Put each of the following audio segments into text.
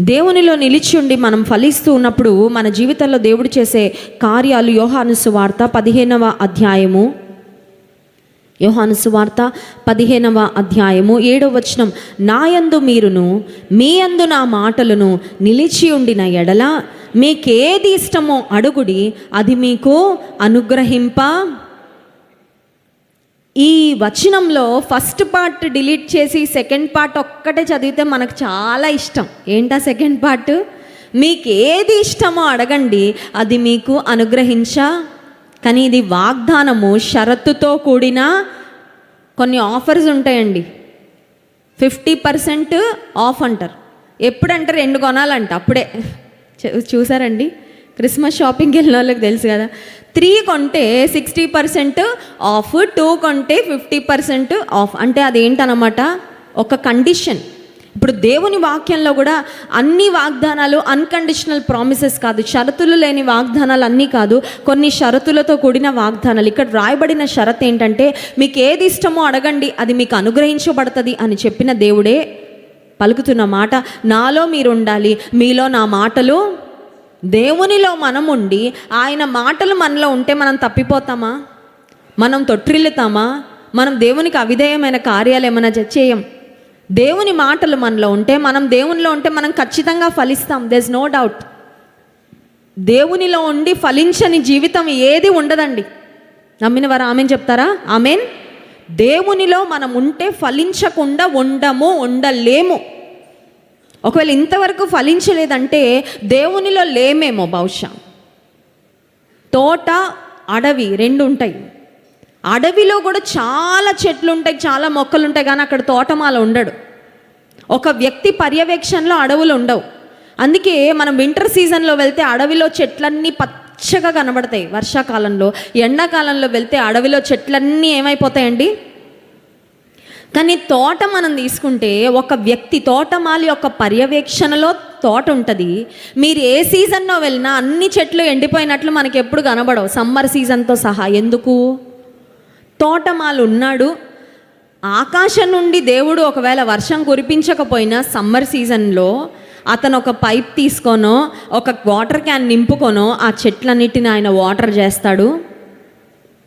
దేవునిలో నిలిచి ఉండి మనం ఫలిస్తూ ఉన్నప్పుడు మన జీవితంలో దేవుడు చేసే కార్యాలు యోహాను సువార్త పదిహేనవ అధ్యాయము. యోహాను సువార్త పదిహేనవ అధ్యాయము ఏడవ వచనం. నాయందు మీరును మీ అందు నా మాటలను నిలిచి ఉండిన ఎడల మీకేది ఇష్టమో అడుగుడి అది మీకు అనుగ్రహింప ఈ వచనంలో ఫస్ట్ పార్ట్ డిలీట్ చేసి సెకండ్ పార్ట్ ఒక్కటే చదివితే మనకు చాలా ఇష్టం. ఏంటా సెకండ్ పార్ట్ మీకు ఏది ఇష్టమో అడగండి. అది మీకు అనుగ్రహించా. కానీ ఇది వాగ్దానము షరతుతో కూడిన కొన్ని ఆఫర్స్ ఉంటాయండి. ఫిఫ్టీ పర్సెంట్ ఆఫ్ అంటారు. ఎప్పుడంటే రెండు కొనాలంట. అప్పుడే. చూ- చూసారండి? క్రిస్మస్ షాపింగ్కి వెళ్ళిన వాళ్ళకి తెలుసు కదా. త్రీ కొంటే సిక్స్టీ పర్సెంట్ ఆఫ్ టూ కొంటే ఫిఫ్టీ పర్సెంట్ ఆఫ్. అంటే అదేంటనమాట ఒక కండిషన్. ఇప్పుడు దేవుని వాక్యంలో కూడా అన్ని వాగ్దానాలు అన్కండిషనల్ ప్రామిసెస్ కాదు షరతులు లేని వాగ్దానాలు అన్నీ కాదు కొన్ని షరతులతో కూడిన వాగ్దానాలు. ఇక్కడ రాయబడిన షరత్ ఏంటంటే మీకు ఏది ఇష్టమో అడగండి అది మీకు అనుగ్రహించబడుతుంది అని చెప్పిన దేవుడే పలుకుతున్న మాట. నాలో మీరు ఉండాలి మీలో నా మాటలు దేవునిలో మనం ఉండి ఆయన మాటలు మనలో ఉంటే మనం తప్పిపోతామా? మనం తొట్టిల్లుతామా? మనం దేవునికి అవిధేయమైన కార్యాలు ఏమైనా చేయం. దేవుని మాటలు మనలో ఉంటే మనం దేవునిలో ఉంటే మనం ఖచ్చితంగా ఫలిస్తాం. దెస్ నో డౌట్ దేవునిలో ఉండి ఫలించని జీవితం ఏది ఉండదండి. నమ్మిన వారు ఆమెన్ చెప్తారా? ఆమెన్. దేవునిలో మనం ఉంటే ఫలించకుండా ఉండము ఉండలేము. ఒకవేళ ఇంతవరకు ఫలించలేదంటే దేవునిలో లేమేమో బహుశా. తోట అడవి రెండు ఉంటాయి. అడవిలో కూడా చాలా చెట్లు ఉంటాయి చాలా మొక్కలు ఉంటాయి కానీ అక్కడ తోటమాల ఉండడు. ఒక వ్యక్తి పర్యవేక్షణలో అడవులు ఉండవు. అందుకే మనం వింటర్ సీజన్లో వెళ్తే అడవిలో చెట్లన్నీ పచ్చగా కనబడతాయి. వర్షాకాలంలో ఎండాకాలంలో వెళ్తే అడవిలో చెట్లన్నీ ఏమైపోతాయండి? కానీ తోట మనం తీసుకుంటే ఒక వ్యక్తి తోటమాలి యొక్క పర్యవేక్షణలో తోట ఉంటుంది. మీరు ఏ సీజన్లో వెళ్ళినా అన్ని చెట్లు ఎండిపోయినట్లు మనకి ఎప్పుడు కనబడవు. సమ్మర్ సీజన్తో సహా. ఎందుకు? తోటమాలు ఉన్నాడు. ఆకాశం నుండి దేవుడు ఒకవేళ వర్షం కురిపించకపోయినా సమ్మర్ సీజన్లో అతను ఒక పైప్ తీసుకోనో ఒక వాటర్ క్యాన్ నింపుకొనో ఆ చెట్లన్నిటిని ఆయన వాటర్ చేస్తాడు.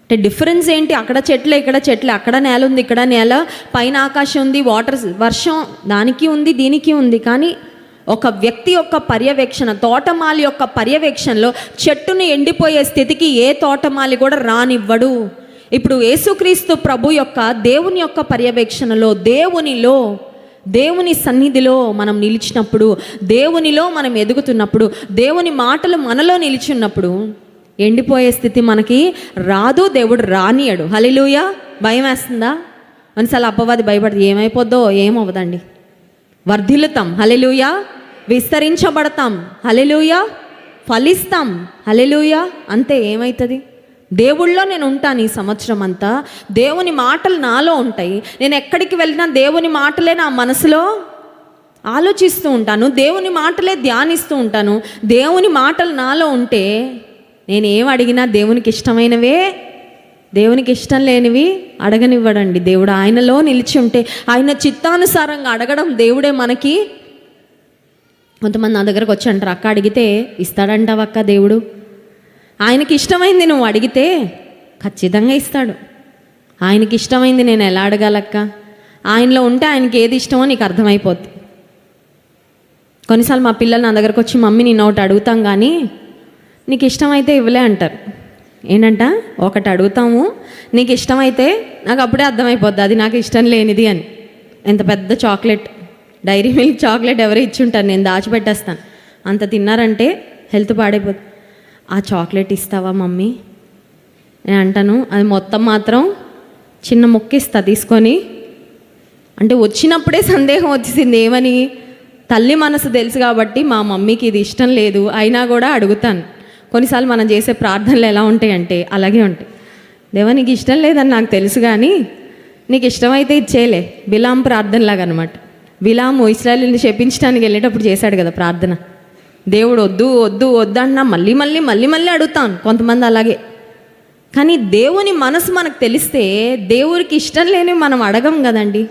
అంటే డిఫరెన్స్ ఏంటి? అక్కడ చెట్లు ఇక్కడ చెట్లు అక్కడ నేల ఉంది ఇక్కడ నేల పైన ఆకాశం ఉంది వాటర్ వర్షం దానికి ఉంది దీనికి ఉంది. కానీ ఒక వ్యక్తి యొక్క పర్యవేక్షణ తోటమాలి యొక్క పర్యవేక్షణలో చెట్టును ఎండిపోయే స్థితికి ఏ తోటమాలి కూడా రానివ్వడు. ఇప్పుడు యేసుక్రీస్తు ప్రభు యొక్క దేవుని యొక్క పర్యవేక్షణలో దేవునిలో దేవుని సన్నిధిలో మనం నిలిచినప్పుడు దేవునిలో మనం ఎదుగుతున్నప్పుడు దేవుని మాటలు మనలో నిలిచున్నప్పుడు ఎండిపోయే స్థితి మనకి రాదు దేవుడు రానియడు. హలిలుయ భయం వేస్తుందా? మనసాల అప్పవాది భయపడదు. ఏమైపోద్దో ఏమవ్వదండి వర్ధిల్లుతాం. హలిలుయ విస్తరించబడతాం. హలిలుయ ఫలిస్తాం. హలిలుయ అంతే ఏమవుతుంది దేవుళ్ళో నేను ఉంటాను ఈ సంవత్సరం అంతా. దేవుని మాటలు నాలో ఉంటాయి. నేను ఎక్కడికి వెళ్ళినా దేవుని మాటలే నా మనసులో ఆలోచిస్తూ ఉంటాను. దేవుని మాటలే ధ్యానిస్తూ ఉంటాను. దేవుని మాటలు నాలో ఉంటే నేను ఏం అడిగినా దేవునికి ఇష్టమైనవే దేవునికి ఇష్టం లేనివి అడగనివ్వడండి. దేవుడు ఆయనలో నిలిచి ఉంటే ఆయన చిత్తానుసారంగా అడగడం దేవుడే మనకి. కొంతమంది నా దగ్గరకు వచ్చి అంటారు అక్క అడిగితే ఇస్తాడంటావు అక్క దేవుడు. ఆయనకి ఇష్టమైంది నువ్వు అడిగితే ఖచ్చితంగా ఇస్తాడు. ఆయనకి ఇష్టమైంది నేను ఎలా అడగాలక్క? ఆయనలో ఉంటే ఆయనకి ఏది ఇష్టమో నీకు అర్థమైపోద్ది. కొన్నిసార్లు మా పిల్లలు నా దగ్గరకు వచ్చి మమ్మీ నేను ఒకటి అడుగుతాం కానీ నీకు ఇష్టమైతే ఇవ్వలే అంటారు. ఏంటంట? ఒకటి అడుగుతాము. నీకు ఇష్టమైతే నాకు అప్పుడే అర్థమైపోద్ది. అది నాకు ఇష్టం లేనిది అని. ఎంత పెద్ద చాక్లెట్. డైరీ మిల్క్ చాక్లెట్ ఎవరు ఇచ్చుంటారు? నేను దాచిపెట్టేస్తాను. అంత తిన్నారంటే హెల్త్ పాడైపోద్ది. ఆ చాక్లెట్ ఇస్తావా మమ్మీ? నేను అంటాను అది మొత్తం మాత్రం చిన్న ముక్క ఇస్తా తీసుకొని. అంటే వచ్చినప్పుడే సందేహం వచ్చేసింది. ఏమని? తల్లి మనసు తెలుసు కాబట్టి మా మమ్మీకి ఇది ఇష్టం లేదు. అయినా కూడా అడుగుతాను. కొన్నిసార్లు మనం చేసే ప్రార్థనలు ఎలా ఉంటాయంటే అలాగే ఉంటాయి. దేవా నీకు ఇష్టం లేదని నాకు తెలుసు కానీ నీకు ఇష్టమైతే ఇచ్చేయలే. బిలాం ప్రార్థనలాగా అనమాట బిలాము ఇస్రాయల్ని శపించడానికి వెళ్ళేటప్పుడు చేశాడు కదా ప్రార్థన. దేవుడు వద్దు వద్దు వద్దు అన్నా మళ్ళీ మళ్ళీ మళ్ళీ మళ్ళీ అడుగుతాను కొంతమంది అలాగే. కానీ దేవుని మనసు మనకు తెలిస్తే దేవుడికి ఇష్టం లేని మనం అడగం కదండి.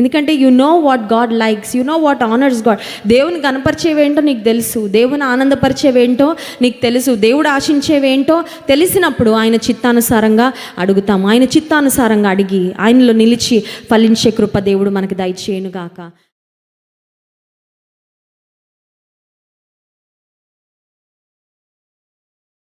ఎందుకంటే you know what God likes you know what honours God దేవుని కనపరిచేవేంటో నీకు తెలుసు దేవుని ఆనందపరిచేవేంటో నీకు తెలుసు దేవుడు ఆశించేవేంటో తెలిసినప్పుడు ఆయన చిత్తానుసారంగా అడుగుతాం ఆయన చిత్తానుసారంగా అడిగి ఆయనలో నిలిచి ఫలించే కృప దేవుడు మనకు దయచేయనుగాక.